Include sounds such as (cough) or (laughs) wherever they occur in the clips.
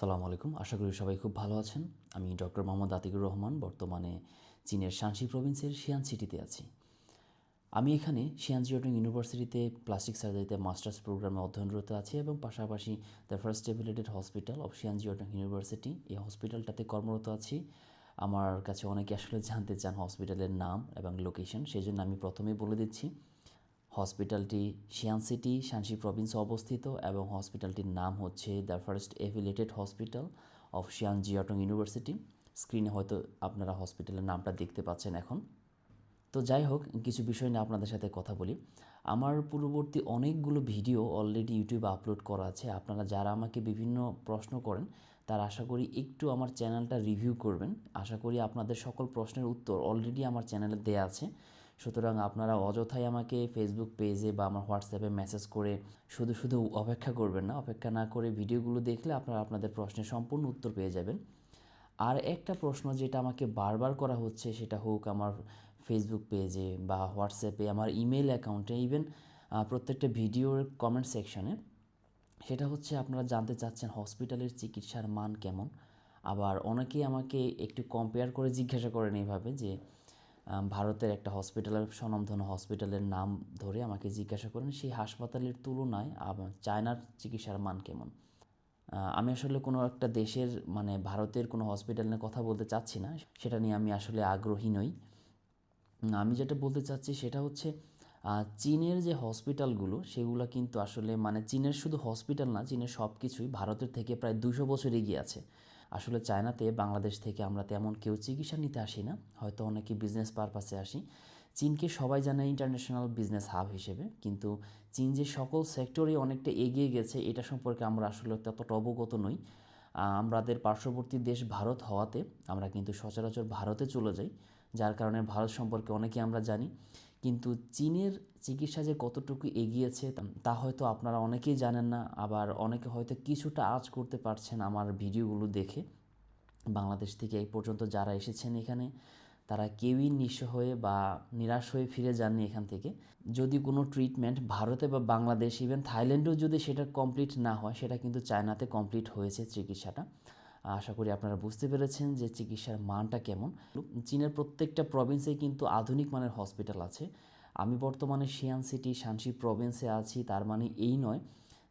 সালামু আলাইকুম। আশা করি সবাই খুব ভালো আছেন। আমি ডক্টর মোহাম্মদ আতিকুর রহমান, বর্তমানে চীনের শানসি প্রভিন্সের শিয়ান সিটিতে আছি। আমি এখানে শিয়ান জিওটং ইউনিভার্সিটিতে প্লাস্টিক সার্জারিতে মাস্টার্স প্রোগ্রামে অধ্যয়নরত আছি এবং পাশাপাশি the first affiliated hospital of Xi'an Jiaotong university, এই হসপিটালটাতে কর্মরত আছি। আমার কাছে অনেকে আসলে জানতে চান হসপিটালের নাম এবং লোকেশন, সেই জন্য আমি প্রথমেই বলে দিচ্ছি হসপিটালটি শিয়ান সিটি শানসি প্রভিন্সে অবস্থিত এবং হসপিটালটির নাম হচ্ছে the first affiliated hospital of Xi'an Jiaotong university. স্ক্রিনে হয়তো আপনারা হসপিটালের নামটা দেখতে পাচ্ছেন এখন। তো যাই হোক, কিছু বিষয় নিয়ে আপনাদের সাথে কথা বলি। আমার পূর্ববর্তী অনেকগুলো ভিডিও অলরেডি ইউটিউবে আপলোড করা আছে। আপনারা যারা আমাকে বিভিন্ন প্রশ্ন করেন, তার আশা করি একটু আমার চ্যানেলটা রিভিউ করবেন। আশা করি আপনাদের সকল প্রশ্নের উত্তর অলরেডি আমার চ্যানেলে দেয়া আছে। সুতরাং আপনারা অযথাই আমাকে ফেসবুক পেজে বা আমার হোয়াটসঅ্যাপে মেসেজ করে শুধু শুধু অপেক্ষা করবেন না। অপেক্ষা না করে ভিডিওগুলো দেখলে আপনারা আপনাদের প্রশ্নের সম্পূর্ণ উত্তর পেয়ে যাবেন। আর একটা প্রশ্ন যেটা আমাকে বারবার করা হচ্ছে সেটা হোক আমার ফেসবুক পেজে বা হোয়াটসঅ্যাপে আমার ইমেল অ্যাকাউন্টে ইভেন প্রত্যেকটা ভিডিওর কমেন্ট সেকশনে সেটা হচ্ছে আপনারা জানতে চাচ্ছেন হসপিটালের চিকিৎসার মান কেমন? আবার অনেকেই আমাকে একটু কম্পেয়ার করে জিজ্ঞাসা করেন এইভাবে যে ভারতের একটা হসপিটালের স্বনামধন্য হসপিটালের নাম ধরে আমাকে জিজ্ঞাসা করেন, সেই হাসপাতালের তুলনায় চায়নার চিকিৎসার মান কেমন? আমি আসলে কোনো একটা দেশের মানে ভারতের কোনো হসপিটাল নিয়ে কথা বলতে চাচ্ছি না, সেটা নিয়ে আমি আসলে আগ্রহী নই। আমি যেটা বলতে চাচ্ছি সেটা হচ্ছে চীনের যে হসপিটালগুলো সেগুলো কিন্তু আসলে মানে চীনের শুধু হসপিটাল না, চীনের সব কিছুই ভারতের থেকে প্রায় দুশো বছর এগিয়ে আছে। আসলে চায়নাতে বাংলাদেশ থেকে আমরা তেমন কেউ চিকিৎসা নিতে আসি না, হয়তো অনেকে বিজনেস পারপাসে আসি। চীনকে সবাই জানে ইন্টারন্যাশনাল বিজনেস হাব হিসেবে, কিন্তু চীন যে সকল সেক্টরে অনেকটা এগিয়ে গেছে, এটা সম্পর্কে আমরা আসলে ততটা অবগত নই। আমাদের পার্শ্ববর্তী দেশ ভারত হওয়াতে আমরা কিন্তু সচরাচর ভারতে চলে যাই, যার কারণে ভারত সম্পর্কে অনেকে আমরা জানি। কিন্তু চীনের চিকিৎসা যে কতটুকু এগিয়েছে তা- হয়তো আপনারা অনেকেই জানেন না, আবার অনেকে হয়তো কিছুটা আজ করতে পারছেন আমার ভিডিওগুলো দেখে। বাংলাদেশ থেকে এই পর্যন্ত যারা এসেছেন এখানে, তারা কেউই নিঃস্ব হয়ে বা নিরাশ হয়ে ফিরে যাননি এখান থেকে। যদি কোনো ট্রিটমেন্ট ভারতে বা বাংলাদেশ, ইভেন থাইল্যান্ডেও যদি সেটা কমপ্লিট না হয়, সেটা কিন্তু চায়নাতে কমপ্লিট হয়েছে চিকিৎসাটা। আশা করি আপনারা বুঝতে পেরেছেন যে চিকিৎসার মানটা কেমন। চীনের প্রত্যেকটা প্রভিন্সে কিন্তু আধুনিক মানের হসপিটাল আছে। আমি বর্তমানে শিয়ান সিটি শানসি প্রভিন্সে আছি, তার মানে এই নয়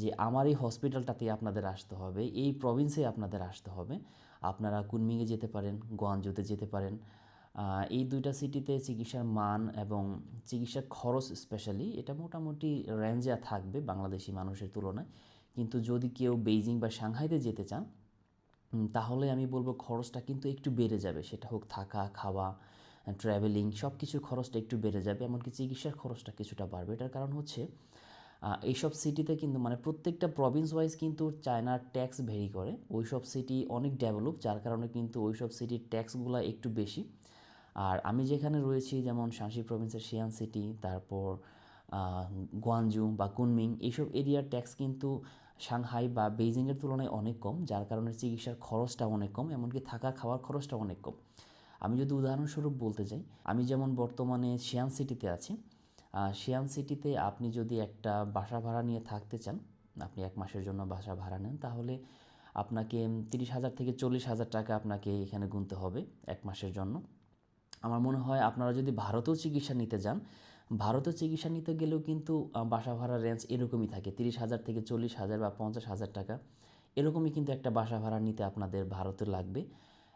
যে আমার এই হসপিটালটাতে আপনাদের আসতে হবে, এই প্রভিন্সে আপনাদের আসতে হবে। আপনারা কুনমিংয়ে যেতে পারেন, গোয়ানজুতে যেতে পারেন। এই দুইটা সিটিতে চিকিৎসার মান এবং চিকিৎসার খরচ স্পেশালি এটা মোটামুটি রেঞ্জে থাকবে বাংলাদেশি মানুষের তুলনায়। কিন্তু যদি কেউ বেইজিং বা সাংহাইতে যেতে চান তাহলে আমি বলব খরচটা কিন্তু একটু বেড়ে যাবে। সেটা হোক থাকা, খাওয়া ট্র্যাভেলিং সব কিছুর খরচটা একটু বেড়ে যাবে, এমনকি চিকিৎসার খরচটা কিছুটা বাড়বে। এটার কারণ হচ্ছে এইসব সিটিতে কিন্তু মানে প্রত্যেকটা প্রভিন্স ওয়াইজ কিন্তু চায়নার ট্যাক্স ভেরি করে। ওই সব সিটি অনেক ডেভেলপ যার কারণে কিন্তু ওই সব সিটির ট্যাক্সগুলো একটু বেশি। আর আমি যেখানে রয়েছি, যেমন শানসি প্রভিন্সের শিয়ান সিটি তারপর গোয়ানজু বা কুনমিং এইসব এরিয়ার ট্যাক্স কিন্তু সাংহাই বা বেইজিংয়ের তুলনায় অনেক কম, যার কারণে চিকিৎসার খরচটা অনেক কম, এমনকি থাকা খাওয়ার খরচটা অনেক কম। আমি যদি উদাহরণস্বরূপ বলতে চাই, আমি যেমন বর্তমানে শিয়ান সিটিতে আছি শিয়ান সিটিতে আপনি যদি একটা বাসা ভাড়া নিয়ে থাকতে চান, আপনি এক মাসের জন্য বাসা ভাড়া নেন, তাহলে আপনাকে তিরিশ হাজার থেকে চল্লিশ হাজার টাকা আপনাকে এখানে গুনতে হবে এক মাসের জন্য। আমার মনে হয় আপনারা যদি ভারতেও চিকিৎসা নিতে যান ভারতেও চিকিৎসা নিতে গেলেও কিন্তু বাসা ভাড়ার রেঞ্জ এরকমই থাকে। তিরিশ হাজার থেকে চল্লিশ হাজার বা পঞ্চাশ হাজার টাকা। এরকমই কিন্তু একটা বাসা ভাড়া নিতে আপনাদের ভারতে লাগবে।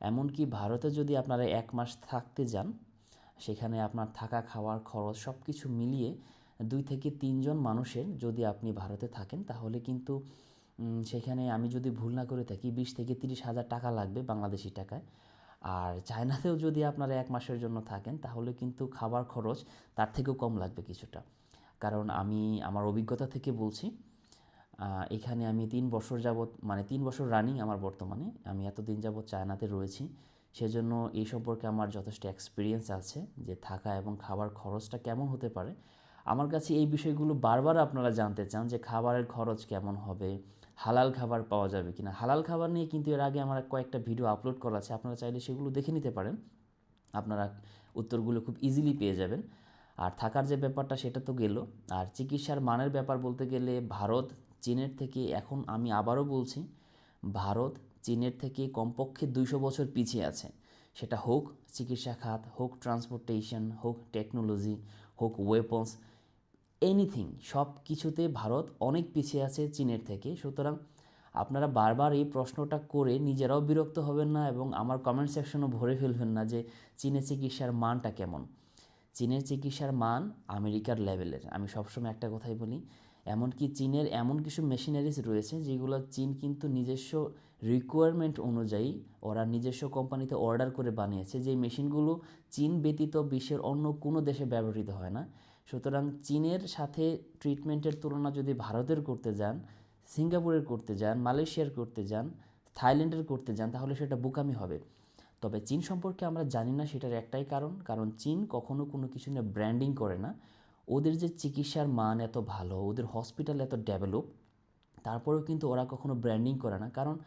এমনকি ভারতে যদি আপনারা এক মাস থাকতে যান, সেখানে আপনার থাকা, খাওয়ার খরচ সব কিছু মিলিয়ে দুই থেকে তিনজন মানুষের যদি আপনি ভারতে থাকেন, তাহলে কিন্তু সেখানে আমি যদি ভুল না করে থাকি, বিশ থেকে তিরিশ হাজার টাকা লাগবে বাংলাদেশি টাকায়। আর চায়নাতেও যদি আপনারা এক মাসের জন্য থাকেন, তাহলে কিন্তু খাবার খরচ তার থেকেও কম লাগবে কিছুটা। কারণ আমি, আমার অভিজ্ঞতা থেকে বলছি এখানে আমি তিন বছর যাবৎ মানে তিন বছর রানিং আমার বর্তমানে। আমি এতদিন যাবৎ চায়নাতে রয়েছি। সেজন্য এই সম্পর্কে আমার যথেষ্ট এক্সপিরিয়েন্স আছে যে থাকা এবং খাবার খরচটা কেমন হতে পারে। আমার কাছে এই বিষয়গুলো বারবার আপনারা জানতে চান যে খাবারের খরচ কেমন হবে হালাল খাবার পাওয়া যাবে কিনা। হালাল খাবার নিয়ে কিন্তু এর আগে আমার কয়েকটা ভিডিও আপলোড করা আছে, আপনারা চাইলে সেগুলো দেখে নিতে পারেন। আপনারা উত্তরগুলো খুব ইজিলি পেয়ে যাবেন। আর থাকার যে ব্যাপারটা, সেটা তো গেল। আর চিকিৎসার মানের ব্যাপার বলতে গেলে, ভারত চীনের থেকে, এখন আমি আবারও বলছি, ভারত চীনের থেকে কমপক্ষে দুইশো বছর পিছিয়ে আছে। সেটা হোক চিকিৎসা খাত, হোক ট্রান্সপোর্টেশন হোক টেকনোলজি হোক ওয়েপন্স এনিথিং সব কিছুতে ভারত অনেক পিছিয়ে আছে চীনের থেকে। সুতরাং আপনারা বারবার এই প্রশ্নটা করে নিজেরাও বিরক্ত হবেন না এবং আমার কমেন্ট সেকশনও ভরে ফেলবেন না যে চীনে চিকিৎসার মানটা কেমন। চীনের চিকিৎসার মান আমেরিকার লেভেলের আমি সবসময় একটা কথাই বলি, এমনকি চীনের এমন কিছু মেশিনারিজ রয়েছে যেগুলো চীন কিন্তু নিজস্ব রিকোয়ারমেন্ট অনুযায়ী ওরা নিজস্ব কোম্পানিতে অর্ডার করে বানিয়েছে। যে মেশিনগুলো চীন ব্যতীত বিশ্বের অন্য কোনো দেশে ব্যবহৃত হয় না। সুতরাং চীনের সাথে ট্রিটমেন্টের তুলনা যদি ভারতের করতে যান, সিঙ্গাপুরের করতে যান, মালয়েশিয়ার করতে যান, থাইল্যান্ডের করতে যান, তাহলে সেটা বোকামি হবে। তবে চীন সম্পর্কে আমরা জানি না সেটার একটাই কারণ কারণ চীন কখনো কোনো কিছু নিয়ে ব্র্যান্ডিং করে না। ওদের যে চিকিৎসার মান এত ভালো, ওদের হসপিটাল এত ডেভেলপ তারপরেও কিন্তু ওরা কখনো ব্র্যান্ডিং করে না। কারণ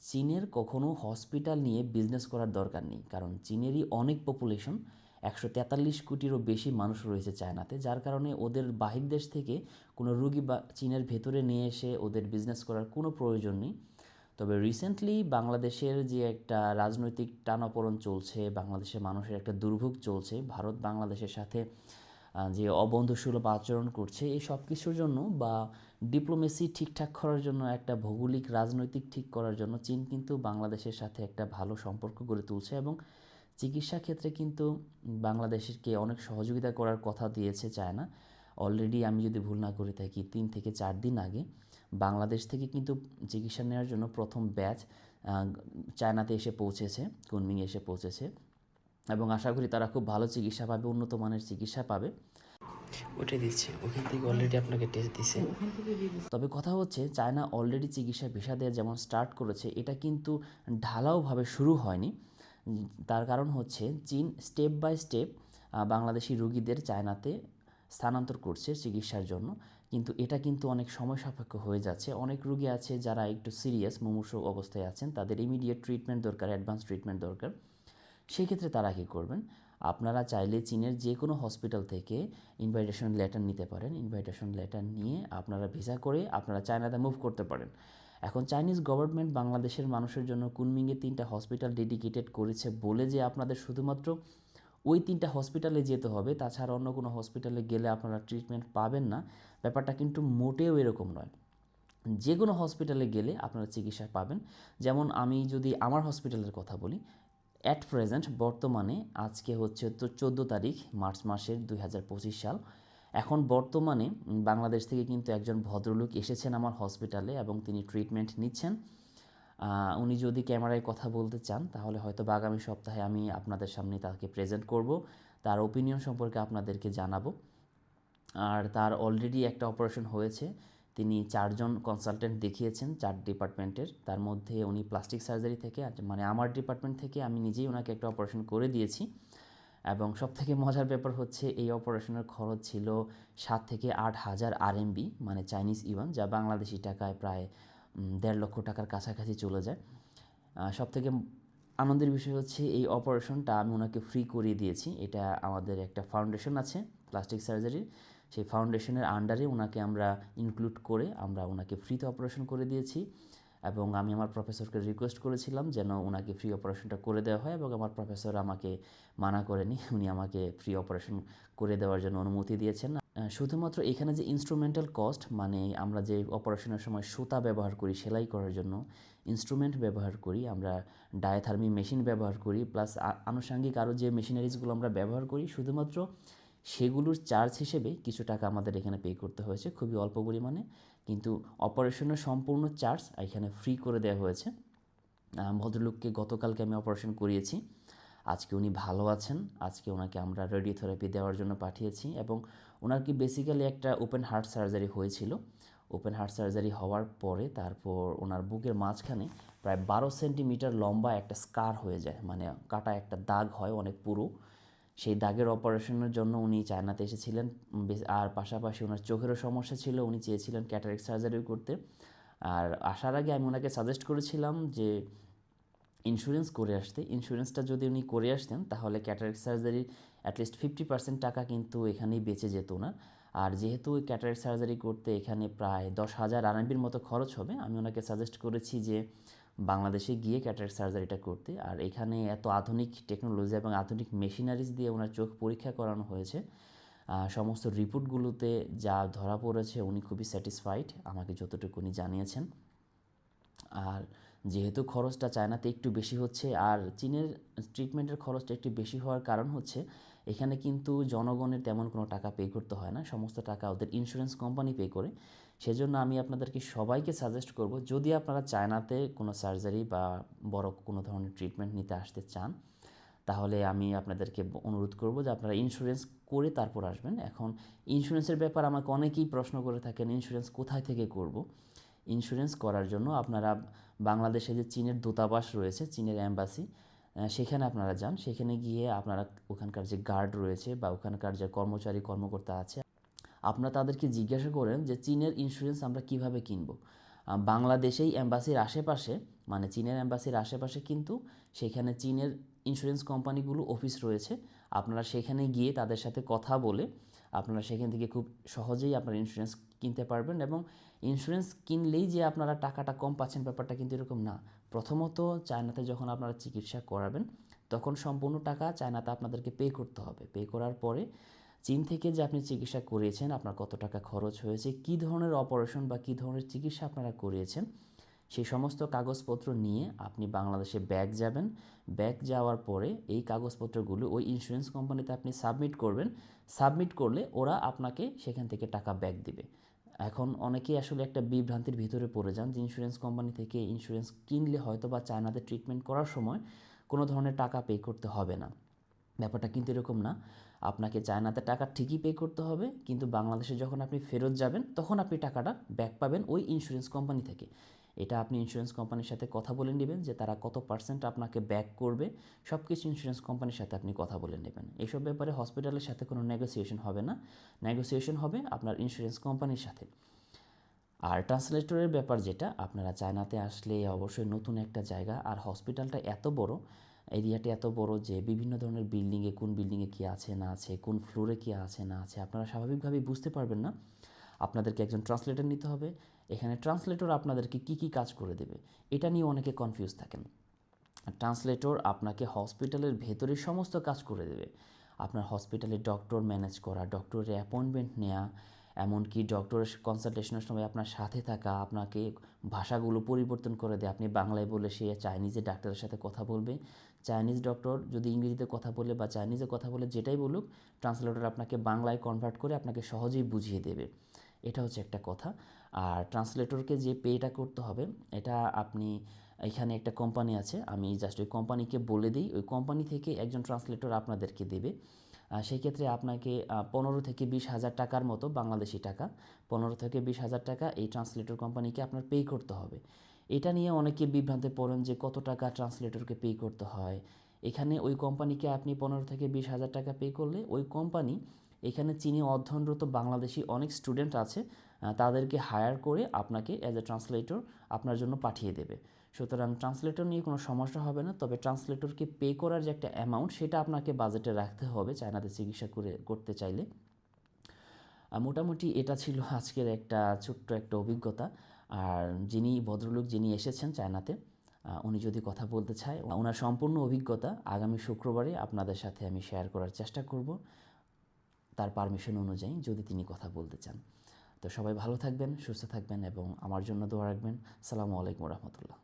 চীনের কখনো হসপিটাল নিয়ে বিজনেস করার দরকার নেই। কারণ চীনেরই অনেক পপুলেশন একশো তেতাল্লিশ কোটিরও বেশি মানুষ রয়েছে চায়নাতে, যার কারণে ওদের বাহির দেশ থেকে কোনো রুগী বা চীনের ভেতরে নিয়ে এসে ওদের বিজনেস করার কোনো প্রয়োজন নেই। তবে রিসেন্টলি বাংলাদেশের যে একটা রাজনৈতিক টানাপোড়ন চলছে, বাংলাদেশের মানুষের একটা দুর্ভোগ চলছে, ভারত বাংলাদেশের সাথে যে অবন্ধুসুলভ আচরণ করছে, এই সব কিছুর জন্য বা ডিপ্লোমেসি ঠিকঠাক করার জন্য, একটা ভৌগোলিক রাজনৈতিক ঠিক করার জন্য চীন কিন্তু বাংলাদেশের সাথে একটা ভালো সম্পর্ক গড়ে তুলছে এবং চিকিৎসা ক্ষেত্রে কিন্তু বাংলাদেশকে অনেক সহযোগিতা করার কথা দিয়েছে চায়না। অলরেডি আমি যদি ভুল না করে থাকি তিন থেকে চার দিন আগে বাংলাদেশ থেকে কিন্তু চিকিৎসা নেওয়ার জন্য প্রথম ব্যাচ চায়নাতে এসে পৌঁছেছে কুনমিং এসে পৌঁছেছে। এবং আশা করি তারা খুব ভালো চিকিৎসা পাবে উন্নত মানের চিকিৎসা পাবে। ওটাই দিচ্ছে। ওখান থেকে অলরেডি আপনাকে টেস্ট দিছে। তবে কথা হচ্ছে চায়না অলরেডি চিকিৎসা ভিসা দেওয়া যেমন স্টার্ট করেছে এটা কিন্তু ঢালাওভাবে শুরু হয়নি। তার কারণ হচ্ছে চীন স্টেপ বাই স্টেপ বাংলাদেশি রোগীদের চায়নাতে স্থানান্তর করছে চিকিৎসার জন্য। কিন্তু এটা কিন্তু অনেক সময় সাপেক্ষ হয়ে যাচ্ছে। অনেক রোগী আছে যারা একটু সিরিয়াস মুমূর্ষ অবস্থায় আছেন। তাদের ইমিডিয়েট ট্রিটমেন্ট দরকার অ্যাডভান্স ট্রিটমেন্ট দরকার। সেক্ষেত্রে তারা কী করবেন? আপনারা চাইলে চীনের যে কোনো হসপিটাল থেকে ইনভাইটেশন লেটার নিতে পারেন। ইনভাইটেশন লেটার নিয়ে আপনারা ভিসা করে আপনারা চায়নাতে মুভ করতে পারেন। এখন চাইনিজ গভর্নমেন্ট বাংলাদেশের মানুষের জন্য কুনমিংয়ে তিনটা হসপিটাল ডেডিকেটেড করেছে বলে যে আপনাদের শুধুমাত্র ওই তিনটা হসপিটালে যেতে হবে। তাছাড়া অন্য কোনো হসপিটালে গেলে আপনারা ট্রিটমেন্ট পাবেন না। ব্যাপারটা কিন্তু মোটেও এরকম নয়। যে কোনো হসপিটালে গেলে আপনারা চিকিৎসা পাবেন। যেমন আমি যদি আমার হসপিটালের কথা বলি অ্যাট প্রেজেন্ট বর্তমানে আজকে হচ্ছে তো চোদ্দ তারিখ, মার্চ মাসের দুই হাজার পঁচিশ সাল। এখন বর্তমানে বাংলাদেশ থেকে কিন্তু একজন ভদ্রলোক এসেছেন আমার হসপিটালে এবং তিনি ট্রিটমেন্ট নিচ্ছেন। উনি যদি ক্যামেরায় কথা বলতে চান, তাহলে হয়তো আগামী সপ্তাহে আমি আপনাদের সামনে তাকে প্রেজেন্ট করব। তার ওপিনিয়ন সম্পর্কে আপনাদেরকে জানাব। আর তার অলরেডি একটা অপারেশন হয়েছে। তিনি চারজন কনসালটেন্ট দেখিয়েছেন চার ডিপার্টমেন্টের। তার মধ্যে উনি প্লাস্টিক সার্জারি থেকে মানে আমার ডিপার্টমেন্ট থেকে আমি নিজেই ওনাকে একটা অপারেশন করে দিয়েছি। এবং সব থেকে মজার ব্যাপার হচ্ছে এই অপারেশনের খরচ ছিল সাত থেকে আট হাজার আরএমবি মানে চাইনিজ ইউয়ান যা বাংলাদেশি টাকায় প্রায় দেড় লক্ষ টাকার কাছাকাছি চলে যায়। সব থেকে আনন্দের বিষয় হচ্ছে এই অপারেশনটা আমি ওনাকে ফ্রি করিয়ে দিয়েছি। এটা আমাদের একটা ফাউন্ডেশন আছে প্লাস্টিক সার্জারির সেই ফাউন্ডেশনের আন্ডারে ওনাকে আমরা ইনক্লুড করে আমরা ওনাকে ফ্রিতে অপারেশন করে দিয়েছি। এবং আমি আমার প্রফেসরকে রিকোয়েস্ট করেছিলাম যেন ওনাকে ফ্রি অপারেশনটা করে দেওয়া হয় এবং আমার প্রফেসর আমাকে মানা করেনি। (laughs) উনি আমাকে ফ্রি অপারেশন করে দেওয়ার জন্য অনুমতি দিয়েছেন। শুধুমাত্র এখানে যে ইনস্ট্রুমেন্টাল কস্ট মানে আমরা যে অপারেশনের সময় সুতা ব্যবহার করি, সেলাই করার জন্য ইনস্ট্রুমেন্ট ব্যবহার করি, আমরা ডায়াথার্মি মেশিন ব্যবহার করি প্লাস আনুষঙ্গিক আরও যে মেশিনারিজগুলো আমরা ব্যবহার করি, শুধুমাত্র সেগুলোর চার্জ হিসেবে কিছু টাকা আমাদের এখানে পে করতে হয়েছে, খুবই অল্প পরিমাণে। কিন্তু অপারেশনের সম্পূর্ণ চার্জ এখানে ফ্রি করে দেওয়া হয়েছে। ভদ্রলোককে গতকালকে আমি অপারেশন করিয়েছি। আজকে উনি ভালো আছেন। আজকে ওনাকে আমরা রেডিওথেরাপি দেওয়ার জন্য পাঠিয়েছি এবং ওনার কি বেসিক্যালি একটা ওপেন হার্ট সার্জারি হয়েছিল। ওপেন হার্ট সার্জারি হওয়ার পরে তারপর ওনার বুকের মাঝখানে প্রায় বারো সেন্টিমিটার লম্বা একটা স্কার হয়ে যায়। মানে কাটা একটা দাগ হয় অনেক পুরো। সেই দাগের অপারেশনের জন্য উনি চায়নাতে এসেছিলেন। আর পাশাপাশি ওনার চোখেরও সমস্যা ছিল, উনি চেয়েছিলেন ক্যাটারেক্ট সার্জারি করতে। আর আসার আগে আমি ওনাকে সাজেস্ট করেছিলাম যে ইন্স্যুরেন্স করে আসতে। ইন্স্যুরেন্সটা যদি উনি করে আসতেন, তাহলে ক্যাটারেক্ট সার্জারির অ্যাটলিস্ট ফিফটি পার্সেন্ট টাকা কিন্তু এখানেই বেঁচে যেত না। আর যেহেতু ক্যাটারাক্ট সার্জারি করতে এখানে প্রায় দশ হাজার আরএমবির মতো খরচ হবে, আমি ওনাকে সাজেস্ট করেছি যে বাংলাদেশে গিয়ে ক্যাটারাক্ট সার্জারিটা করতে। আর এখানে এত আধুনিক টেকনোলজি এবং আধুনিক মেশিনারিজ দিয়ে ওনার চোখ পরীক্ষা করানো হয়েছে। সমস্ত রিপোর্টগুলোতে যা ধরা পড়েছে উনি খুবই স্যাটিসফাইড আমাকে যতটুকু উনি জানিয়েছেন। আর যেহেতু খরচটা চায়নাতে একটু বেশি হচ্ছে, আর চীনের ট্রিটমেন্টের খরচটা একটু বেশি হওয়ার কারণ হচ্ছে, এখানে কিন্তু জনগণের তেমন কোনো টাকা পে করতে হয় না। সমস্ত টাকা ওদের ইন্স্যুরেন্স কোম্পানি পে করে। সেজন্য আমি আপনাদেরকে সবাইকে সাজেস্ট করব, যদি আপনারা চায়নাতে কোনো সার্জারি বা বড় কোনো ধরনের ট্রিটমেন্ট নিতে আসতে চান, তাহলে আমি আপনাদেরকে অনুরোধ করব যে আপনারা ইন্স্যুরেন্স করে তারপর আসবেন। এখন ইন্স্যুরেন্সের ব্যাপার আমাকে অনেকেই প্রশ্ন করে থাকেন ইন্স্যুরেন্স কোথায় থেকে করব? ইন্স্যুরেন্স করার জন্য আপনারা বাংলাদেশে যে চীনের দূতাবাস রয়েছে, চীনের অ্যাম্বাসি সেখানে আপনারা যান। সেখানে গিয়ে আপনারা ওখানকার যে গার্ড রয়েছে বা ওখানকার যে কর্মচারী, কর্মকর্তা আছে আপনারা তাদেরকে জিজ্ঞাসা করেন যে চীনের ইন্স্যুরেন্স আমরা কীভাবে কিনব। বাংলাদেশেই অ্যাম্বাসির আশেপাশে মানে চীনের অ্যাম্বাসির আশেপাশে কিন্তু সেখানে চীনের ইন্স্যুরেন্স কোম্পানিগুলো অফিস রয়েছে। আপনারা সেখানে গিয়ে তাদের সাথে কথা বলে আপনারা সেখান থেকে খুব সহজেই আপনার ইন্স্যুরেন্স কিনতে পারবেন এবং ইন্স্যুরেন্স কিনলেই যে আপনারা টাকাটা কম পাচ্ছেন ব্যাপারটা কিন্তু এরকম না। প্রথমত চায়নাতে যখন আপনারা চিকিৎসা করাবেন, তখন সম্পূর্ণ টাকা চায়নাতে আপনাদেরকে পে করতে হবে। পে করার পরে চীন থেকে যে আপনি চিকিৎসা করিয়েছেন, আপনার কত টাকা খরচ হয়েছে, কী ধরনের অপারেশন বা কী ধরনের চিকিৎসা আপনারা করিয়েছেন, সেই সমস্ত কাগজপত্র নিয়ে আপনি বাংলাদেশে ব্যাগ যাবেন। ব্যাগ যাওয়ার পরে এই কাগজপত্রগুলো ওই ইন্স্যুরেন্স কোম্পানিতে আপনি সাবমিট করবেন। সাবমিট করলে ওরা আপনাকে সেখান থেকে টাকা ব্যাক দিবে। এখন অনেকেই আসলে একটা বিভ্রান্তির ভিতরে পড়ে যান যে ইন্স্যুরেন্স কোম্পানি থেকে ইন্স্যুরেন্স কিনলে হয়তো বা চায়নাতে ট্রিটমেন্ট করার সময় কোনো ধরনের টাকা পে করতে হবে না। ব্যাপারটা কিন্তু এরকম না। আপনাকে চায়নাতে টাকা ঠিকই পে করতে হবে, কিন্তু বাংলাদেশে যখন আপনি ফেরত যাবেন, তখন আপনি টাকাটা ব্যাক পাবেন ওই ইন্স্যুরেন্স কোম্পানি থেকে। এটা আপনি ইন্স্যুরেন্স কোম্পানির সাথে কথা বলে নেবেন যে তারা কত পার্সেন্ট আপনাকে ব্যাক করবে সব কিছু ইন্স্যুরেন্স কোম্পানির সাথে আপনি কথা বলে নেবেন। এইসব ব্যাপারে হসপিটালের সাথে কোনো নেগোসিয়েশন হবে না। নেগোসিয়েশন হবে আপনার ইন্স্যুরেন্স কোম্পানির সাথে। আর ট্রান্সলেটরের ব্যাপার যেটা, আপনারা চায়নাতে আসলে অবশ্যই নতুন একটা জায়গা, আর হসপিটালটা এত বড় এরিয়াটা এত বড় যে বিভিন্ন ধরনের বিল্ডিংয়ে কোন বিল্ডিংয়ে কী আছে, না আছে, কোন ফ্লোরে কী আছে, না আছে, আপনারা স্বাভাবিকভাবেই বুঝতে পারবেন না। আপনাদেরকে একজন ট্রান্সলেটর নিতে হবে। এখানে ট্রান্সলেটর আপনাদেরকে কী কী কাজ করে দেবে, এটা নিয়ে অনেকে কনফিউজ থাকেন। ট্রান্সলেটর আপনাকে হসপিটালের ভেতরে সমস্ত কাজ করে দেবে। আপনার হসপিটালে ডক্টর ম্যানেজ করা ডক্টরের অ্যাপয়েন্টমেন্ট নেওয়া এমনকি ডক্টরের কনসালটেশনের সময় আপনার সাথে থাকা, আপনাকে ভাষাগুলো পরিবর্তন করে দেয়। আপনি বাংলায় বলে সে চাইনিজে ডাক্তারের সাথে কথা বলবে। চাইনিজ ডক্টর যদি ইংরেজিতে কথা বলে বা চাইনিজে কথা বলে যেটাই বলুক ট্রান্সলেটর আপনাকে বাংলায় কনভার্ট করে আপনাকে সহজেই বুঝিয়ে দেবে। এটা হচ্ছে একটা কথা। আর ট্রান্সলেটরকে যে পেটা করতে হবে, এটা আপনি এখানে একটা কোম্পানি আছে। আমি জাস্ট ওই কোম্পানিকে বলে দিই। ওই কোম্পানি থেকে একজন ট্রান্সলেটর আপনাদেরকে দেবে। সেই ক্ষেত্রে আপনাকে পনেরো থেকে বিশ হাজার টাকার মতো বাংলাদেশি টাকা, পনেরো থেকে বিশ হাজার টাকা এই ট্রান্সলেটর কোম্পানিকে আপনার পে করতে হবে। এটা নিয়ে অনেকে বিভ্রান্তে পড়েন যে কত টাকা ট্রান্সলেটরকে পে করতে হয়। এখানে ওই কোম্পানিকে আপনি পনেরো থেকে বিশ হাজার টাকা পে করলে ওই কোম্পানি এখানে চীনে অধ্যয়নরত বাংলাদেশি অনেক স্টুডেন্ট আছে তাদেরকে হায়ার করে আপনাকে অ্যাজ এ ট্রান্সলেটর আপনার জন্য পাঠিয়ে দেবে। সুতরাং ট্রান্সলেটর নিয়ে কোনো সমস্যা হবে না, তবে ট্রান্সলেটরকে পে করার যে একটা অ্যামাউন্ট সেটা আপনাকে বাজেটে রাখতে হবে চায়নাতে চিকিৎসা করে, করতে চাইলে। মোটামুটি এটা ছিল আজকের একটা ছোট্ট একটা অভিজ্ঞতা। আর যিনি ভদ্রলোক যিনি এসেছেন চায়নাতে উনি যদি কথা বলতে চায় ওনার সম্পূর্ণ অভিজ্ঞতা আগামী শুক্রবারে আপনাদের সাথে আমি শেয়ার করার চেষ্টা করব, তার পারমিশন অনুযায়ী যদি তিনি কথা বলতে চান। তো সবাই ভালো থাকবেন, সুস্থ থাকবেন এবং আমার জন্য দোয়া রাখবেন। সালামু আলাইকুম রহমতুল্লাহ।